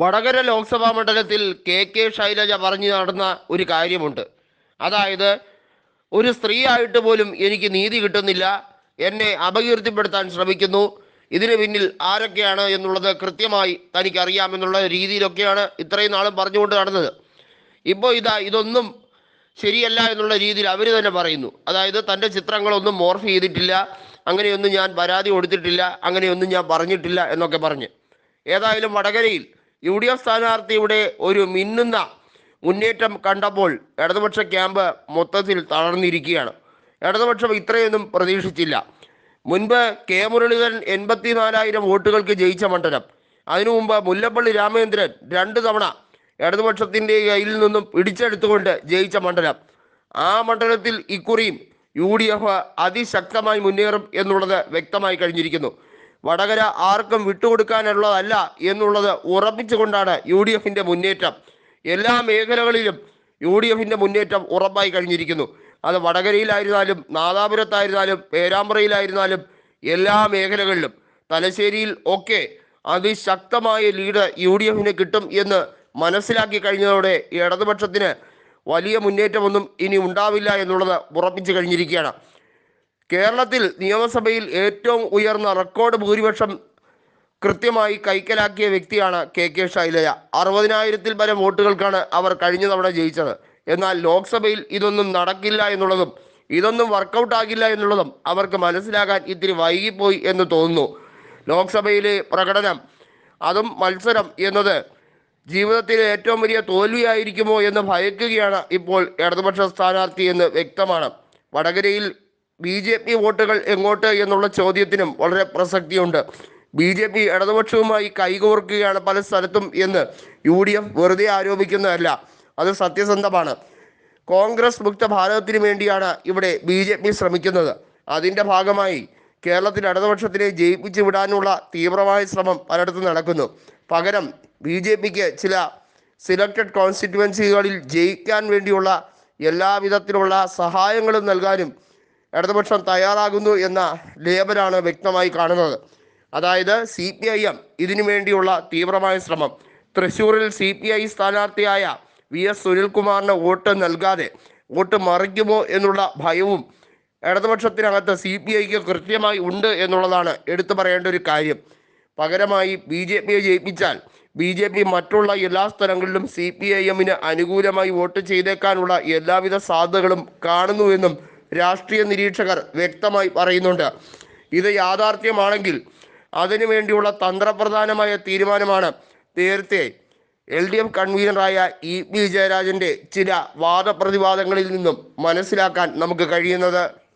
വടകര ലോക്സഭാ മണ്ഡലത്തിൽ K K Shailaja പറഞ്ഞു നടന്ന ഒരു കാര്യമുണ്ട്. അതായത് ഒരു സ്ത്രീ ആയിട്ട് പോലും എനിക്ക് നീതി കിട്ടുന്നില്ല. എന്നെ അപകീർത്തിപ്പെടുത്താൻ ശ്രമിക്കുന്നു. ഇതിന് പിന്നിൽ ആരൊക്കെയാണ് എന്നുള്ളത് കൃത്യമായി തനിക്കറിയാമെന്നുള്ള രീതിയിലൊക്കെയാണ് ഇത്രയും നാളും പറഞ്ഞുകൊണ്ട് നടന്നത്. ഇപ്പോൾ ഇതാ ഇതൊന്നും ശരിയല്ല എന്നുള്ള രീതിയിൽ അവർ തന്നെ പറയുന്നു. അതായത് തന്റെ ചിത്രങ്ങളൊന്നും മോർഫ് ചെയ്തിട്ടില്ല. അങ്ങനെയൊന്നും ഞാൻ പരാതി കൊടുത്തിട്ടില്ല. അങ്ങനെയൊന്നും ഞാൻ പറഞ്ഞിട്ടില്ല എന്നൊക്കെ പറഞ്ഞ്. ഏതായാലും വടകരയിൽ യു ഡി എഫ് സ്ഥാനാർത്ഥിയുടെ ഒരു മിന്നുന്ന മുന്നേറ്റം കണ്ടപ്പോൾ ഇടതുപക്ഷ ക്യാമ്പ് മൊത്തത്തിൽ തളർന്നിരിക്കുകയാണ്. ഇടതുപക്ഷം ഇത്രയൊന്നും പ്രതീക്ഷിച്ചില്ല. മുൻപ് കെ മുരളീധരൻ എൺപത്തിനാലായിരം വോട്ടുകൾക്ക് ജയിച്ച മണ്ഡലം. അതിനു മുമ്പ് മുല്ലപ്പള്ളി രാമചന്ദ്രൻ രണ്ട് തവണ ഇടതുപക്ഷത്തിന്റെ കയ്യിൽ നിന്നും പിടിച്ചെടുത്തുകൊണ്ട് ജയിച്ച മണ്ഡലം. ആ മണ്ഡലത്തിൽ ഇക്കുറിയും യു ഡി എഫ് അതിശക്തമായി മുന്നേറും എന്നുള്ളത് വ്യക്തമായി കഴിഞ്ഞിരിക്കുന്നു. വടകര ആർക്കും വിട്ടുകൊടുക്കാനുള്ളതല്ല എന്നുള്ളത് ഉറപ്പിച്ചുകൊണ്ടാണ് യു ഡി എഫിന്റെ മുന്നേറ്റം. എല്ലാ മേഖലകളിലും യു ഡി എഫിന്റെ മുന്നേറ്റം ഉറപ്പായി കഴിഞ്ഞിരിക്കുന്നു. അത് വടകരയിലായിരുന്നാലും നാദാപുരത്തായിരുന്നാലും പേരാമ്പ്രയിലായിരുന്നാലും എല്ലാ മേഖലകളിലും തലശ്ശേരിയിൽ ഒക്കെ അതിശക്തമായ ലീഡ് യു ഡി എഫിന് കിട്ടും എന്ന് മനസ്സിലാക്കി കഴിഞ്ഞതോടെ ഇടതുപക്ഷത്തിന് വലിയ മുന്നേറ്റമൊന്നും ഇനി ഉണ്ടാവില്ല എന്നുള്ളത് ഉറപ്പിച്ചു കഴിഞ്ഞിരിക്കുകയാണ്. കേരളത്തിൽ നിയമസഭയിൽ ഏറ്റവും ഉയർന്ന റെക്കോർഡ് ഭൂരിപക്ഷം കൃത്യമായി കൈക്കലാക്കിയ വ്യക്തിയാണ് കെ കെ ശൈലജ. അറുപതിനായിരത്തിൽ പരം വോട്ടുകൾക്കാണ് അവർ കഴിഞ്ഞ തവണ ജയിച്ചത്. എന്നാൽ ലോക്സഭയിൽ ഇതൊന്നും നടക്കില്ല എന്നുള്ളതും ഇതൊന്നും വർക്കൗട്ട് ആകില്ല എന്നുള്ളതും അവർക്ക് മനസ്സിലാകാൻ ഇത്തിരി വൈകിപ്പോയി എന്ന് തോന്നുന്നു. ലോക്സഭയിലെ പ്രകടനം അതും മത്സരം എന്നത് ജീവിതത്തിലെ ഏറ്റവും വലിയ തോൽവിയായിരിക്കുമോ എന്ന് ഭയക്കുകയാണ് ഇപ്പോൾ ഇടതുപക്ഷ സ്ഥാനാർത്ഥി എന്ന് വ്യക്തമാണ്. വടകരയിൽ ബി ജെ പി വോട്ടുകൾ എങ്ങോട്ട് എന്നുള്ള ചോദ്യത്തിനും വളരെ പ്രസക്തിയുണ്ട്. ബി ജെ പി ഇടതുപക്ഷവുമായി കൈകോർക്കുകയാണ് പല സ്ഥലത്തും എന്ന് യു ഡി എഫ് വെറുതെ ആരോപിക്കുന്നതല്ല. അത് സത്യസന്ധമാണ്. കോൺഗ്രസ് മുക്ത ഭാരതത്തിന് വേണ്ടിയാണ് ഇവിടെ ബി ജെ പി ശ്രമിക്കുന്നത്. അതിന്റെ ഭാഗമായി കേരളത്തിൽ ഇടതുപക്ഷത്തിനെ ജയിപ്പിച്ചു വിടാനുള്ള തീവ്രമായ ശ്രമം പലയിടത്തും നടക്കുന്നു. പകരം ബി ജെ പിക്ക് ചില സിലക്റ്റഡ് കോൺസ്റ്റിറ്റുവൻസികളിൽ ജയിക്കാൻ വേണ്ടിയുള്ള എല്ലാവിധത്തിലുള്ള സഹായങ്ങളും നൽകാനും ഇടതുപക്ഷം തയ്യാറാകുന്നു എന്ന ലേബലാണ് വ്യക്തമായി കാണുന്നത്. അതായത് സി പി ഐ എം ഇതിനു വേണ്ടിയുള്ള തീവ്രമായ ശ്രമം. തൃശ്ശൂരിൽ സി പി ഐ സ്ഥാനാർത്ഥിയായ വി എസ് സുനിൽകുമാറിന് വോട്ട് നൽകാതെ വോട്ട് മറിക്കുമോ എന്നുള്ള ഭയവും ഇടതുപക്ഷത്തിനകത്ത് സി പി ഐക്ക് കൃത്യമായി ഉണ്ട് എന്നുള്ളതാണ് എടുത്തു പറയേണ്ട ഒരു കാര്യം. പകരമായി ബി ജെ പിയെ ജയിപ്പിച്ചാൽ ബി ജെ പി മറ്റുള്ള എല്ലാ സ്ഥലങ്ങളിലും സി പി ഐ എമ്മിന് അനുകൂലമായി വോട്ട് ചെയ്തേക്കാനുള്ള എല്ലാവിധ സാധ്യതകളും കാണുന്നുവെന്നും രാഷ്ട്രീയ നിരീക്ഷകർ വ്യക്തമായി പറയുന്നുണ്ട്. ഇത് യാഥാർത്ഥ്യമാണെങ്കിൽ അതിനു വേണ്ടിയുള്ള തന്ത്രപ്രധാനമായ തീരുമാനമാണ് നേരത്തെ എൽ ഡി എഫ് കൺവീനറായ ഇ പി ജയരാജന്റെ ചില വാദപ്രതിവാദങ്ങളിൽ നിന്നും മനസ്സിലാക്കാൻ നമുക്ക് കഴിയുന്നത്.